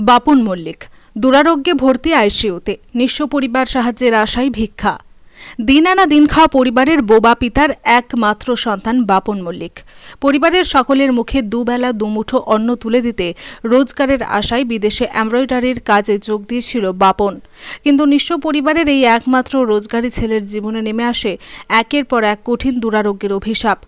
বাপন মল্লিক। দুরারোগ্যে ভর্তি আইসিইউতে। নিঃস্ব পরিবার সাহায্যের আশায় ভিক্ষা। দিন আনা দিন খাওয়া পরিবারের বোবা পিতার একমাত্র সন্তান বাপন মল্লিক। পরিবারের সকলের মুখে দুবেলা, দুমুঠো অন্ন তুলে দিতে রোজগারের আশায় বিদেশে এমব্রয়ডারির কাজে যোগ দিয়েছিল বাপন। কিন্তু নিঃস্ব পরিবারের এই একমাত্র রোজগারি ছেলের জীবনে নেমে আসে একের পর এক কঠিন দুরারোগ্যের অভিশাপ।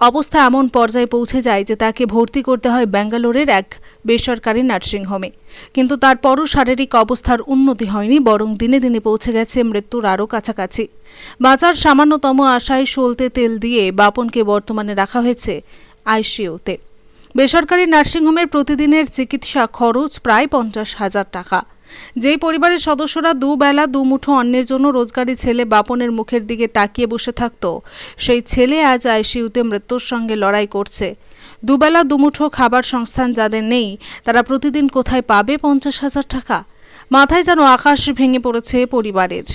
অবস্থা এমন পর্যায়ে পৌঁছে যায় যে তাকে ভর্তি করতে হয় ব্যাঙ্গালোরের এক বেসরকারি নার্সিংহোমে। কিন্তু তারপরও শারীরিক অবস্থার উন্নতি হয়নি, বরং দিনে দিনে পৌঁছে গেছে মৃত্যুর আরও কাছাকাছি। বাঁচার সামান্যতম আশায় সলতে তেল দিয়ে বাপনকে বর্তমানে রাখা হয়েছে আইসিইউতে। বেসরকারি নার্সিংহোমের প্রতিদিনের চিকিৎসা খরচ প্রায় পঞ্চাশ হাজার টাকা। যেই পরিবারের সদস্যরা দুবেলা দুমুঠো অন্যের জন্য রোজগারি ছেলে বাপনের মুখের দিকে তাকিয়ে বসে থাকত, সেই ছেলে আজ আইসিউতে মৃত্যুর সঙ্গে লড়াই করছে। দুবেলা দুমুঠো খাবার সংস্থান যাদের নেই, তারা প্রতিদিন কোথায় পাবে পঞ্চাশ হাজার টাকা? মাথায় যেন আকাশ ভেঙে পড়েছে পরিবারের।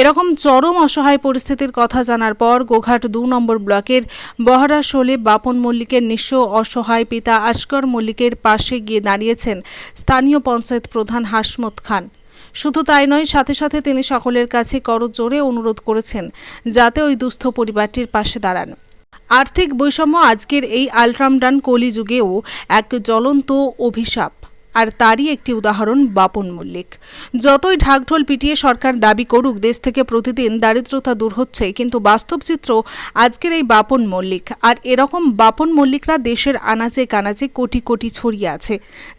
এরকম চরম অসহায় পরিস্থিতির কথা জানার পর গোঘাট দু নম্বর ব্লকের বহরাশোলে বাপন মল্লিকের নিঃস্ব অসহায় পিতা আশকর মল্লিকের পাশে গিয়ে দাঁড়িয়েছেন স্থানীয় পঞ্চায়েত প্রধান হাসমত খান। শুধু তাই নয়, সাথে সাথে তিনি সকলের কাছে করজোরে অনুরোধ করেছেন যাতে ওই দুস্থ পরিবারটির পাশে দাঁড়ান। আর্থিক বৈষম্য আজকের এই আলট্রামডান কলিযুগেও এক জ্বলন্ত অভিশাপ। আর তারই একটি উদাহরণ বাপন মল্লিক। যতই ঢাকঢোল পিটিয়ে সরকার দাবি করুক, দেশ থেকে প্রতিদিন দারিদ্রতা দূর হচ্ছে, কিন্তু বাস্তব চিত্র আজকের এই বাপন মল্লিক। আর এরকম বাপন মল্লিকরা দেশের আনাচে কানাচে কোটি কোটি ছড়িয়ে আছে,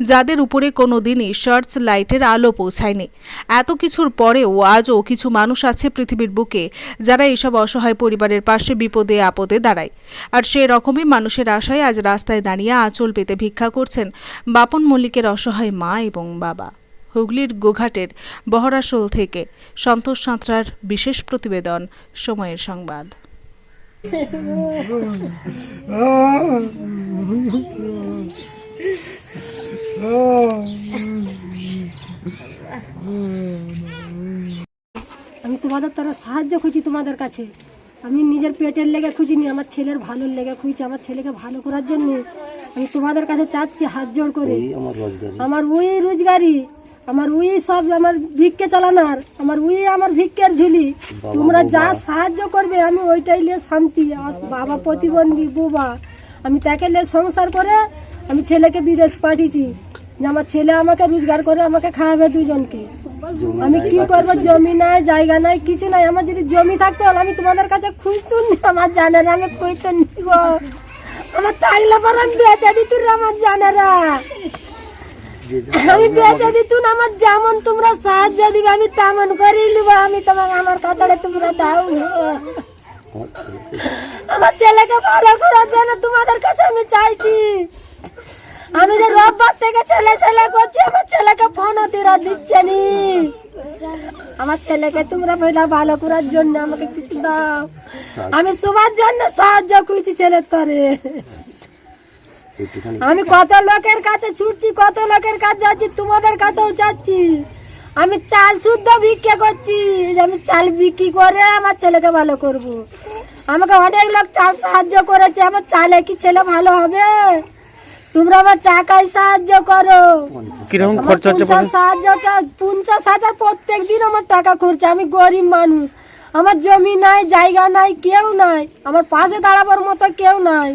যাদের উপরে কোনো দিনই সার্চ লাইটের আলো পৌঁছায়নি। এত কিছুর পরেও আজও কিছু মানুষ আছে পৃথিবীর বুকে, যারা এসব অসহায় পরিবারের পাশে বিপদে আপদে দাঁড়ায়। আর সে রকমই মানুষের আশায় আজ রাস্তায় দাঁড়িয়ে আঁচল পেতে ভিক্ষা করছেন বাপন মল্লিকের অসহায় মা এবং বাবা। হুগলির গোঘাটের বহরাশোল থেকে সন্তোষ সাঁতরার বিশেষ প্রতিবেদন, সময়ের সংবাদ। আমি তোমাদের তারা সাহায্য খুঁজি তোমাদের কাছে। আমি নিজের পেটের লেগে খুঁজিনি আমার ছেলের ভালোর লেগে খুঁজছি আমার ছেলেকে ভালো করার জন্য। আমি তোমাদের কাছে চাচ্ছি হাত জোড় করে। আমার ওই আমার রোজগারি আমার উই সব আমার ভিক্ষে চালানোর আমার উই আমার ভিক্ষের ঝুলি। তোমরা যা সাহায্য করবে আমি ওইটাই নিয়ে শান্তি বাবা প্রতিবন্ধী বুবা। আমি তাকে নিয়ে সংসার করে আমি ছেলেকে বিদেশ পাঠিয়েছি। যে আমার ছেলে আমাকে রোজগার করে আমাকে খাওয়াবে দুজনকে। আমি কি করব? জমি নাই জায়গা নাই কিছু নাই। আমার যদি জমি থাকতো আমি তোমাদের কাছে খুঁজতুন না, আমার জানেরা আমি খুঁজতুন নিব। আমার তাইলে পর আমি বেচা দিতুন আমার জানেরা। আমি বেচা দিতুন আমার যেমন তোমরা সাহায্য দিবে আমি তেমন করেই নিব। আমি তোমাকে আমার কাছে তোমরা দাও না। আমার ছেলেকে ভালো করার জন্য তোমাদের কাছে আমি চাইছি। আমি যে রোববার থেকে ছেলে ছেলে করছি আমার ছেলেকে ফোন তিরা দিচ্ছে নি। আমার ছেলেকে তোমরা পয়লা ভালো করার জন্য আমাকে কিছু দাও। আমি সবার জন্য সাহায্য করছি ছেলের তরে। আমি কত লোকের কাছে ছুটছি কত লোকের কাছে যাচ্ছি তোমাদের কাছেও যাচ্ছি। আমি চাল শুদ্ধ ভিক্ষা করছি আমি চাল বিক্রি করে আমার ছেলেকে ভালো করব। আমাকে অনেক লোক চাল সাহায্য করেছে আমার চালে কি ছেলে ভালো হবে? তোমরা আমার টাকায় সাহায্য করো। কীরকম খরচা হচ্ছে পঞ্চাশ হাজারটা পঞ্চাশ হাজার প্রত্যেক দিন আমার টাকা খরচা আমি গরিব মানুষ। আমার জমি নাই জায়গা নাই কেউ নাই। আমার পাশে দাঁড়াবার মতো কেউ নাই।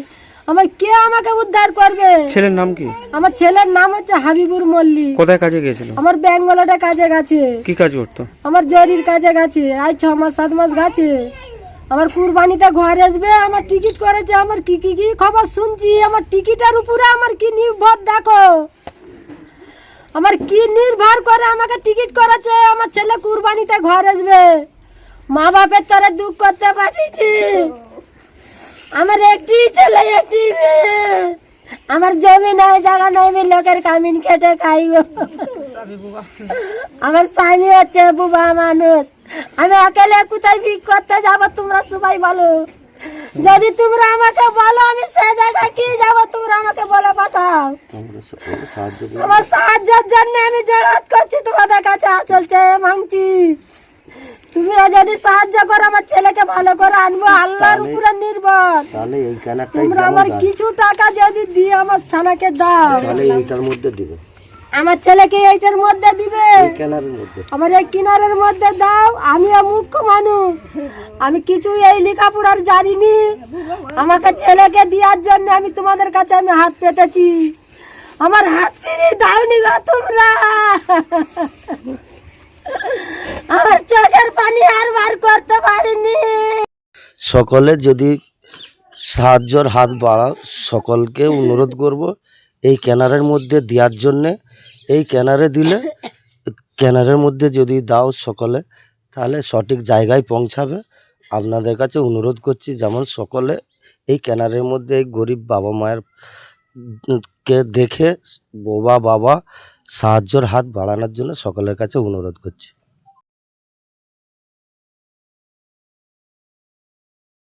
আমার কে আমাকে উদ্ধার করবে। ছেলের নাম কি? আমার ছেলের নাম হচ্ছে হাবিবুর মল্লিক। কোথায় কাজে গিয়েছিল? আমার ব্যাঙ্গালোরে কাজে গেছে। কি কাজ করতো? আমার জরির কাজে গেছে। আজ ছ মাস সাত মাস গেছে। আমার কুরবানিতে ঘর আসবে, আমার টিকিট করেছে, আমার কি কি কি খবর শুনছি? আমার টিকিটের উপরে আমার কি নির্ভর, দেখো। আমার কি নির্ভর করে আমাকে টিকিট করেছে, আমার ছেলে কুরবানিতে ঘর আসবে। মা বাপের তরে দুঃখ করতে পাঠিয়েছি আমার একটি ছেলে, একটি মেয়ে। আমার জমি নাই জায়গা নাই আমি লোকের কামিন খেটে খাইব। আমার স্বামী হচ্ছে বুবা মানুষ। আমি একেলে কোথায় ভিক করতে যাব তোমরা সবাই বলো। যদি তোমরা আমাকে বলো আমি সে জায়গায় কি যাব তোমরা আমাকে বলে পাঠাও। আমরা সাহায্যের জন্য আমি জড়াত করছি তোমাদের কাছে চলছে ভাঙছি। তোমরা যদি সাহায্য করো আমার ছেলেকে ভালো করে আনব আল্লাহর উপরে নির্ভর। তাহলে এই ক্যানারটাই তোমরা আমার কিছু টাকা যদি দিয়ে আমার ছানাকে দাও। তাহলে এইটার মধ্যে দিবে। আমার ছেলেকে এইটার মধ্যে দিবে। আমার এই কিনারের মধ্যে দাও। আমিও মুখ্য মানুষ। আমি কিছু এই লেখাপড়ার জানিনি। আমাকে ছেলেকে দেওয়ার জন্য আমি তোমাদের কাছে আমি হাত পেতেছি। আমার হাত ফিরে দাওনি গো তোমরা। আমার চোখের পানি আর বার করতে পারিনি। সকলে যদি সাহায্যর হাত বাড়াও, সকলকে অনুরোধ করব, এই ক্যানারের মধ্যে দেওয়ার জন্যে, এই ক্যানারে দিলে ক্যানারের মধ্যে যদি দাও সকলে, তাহলে সঠিক জায়গায় পৌঁছাবে। আপনাদের কাছে অনুরোধ করছি, যেমন সকলে এই ক্যানারের মধ্যে এই গরিব বাবা মায়ের কে দেখে, বোবা বাবা সাহায্যর হাত বাড়ানোর জন্য সকলের কাছে অনুরোধ করছি।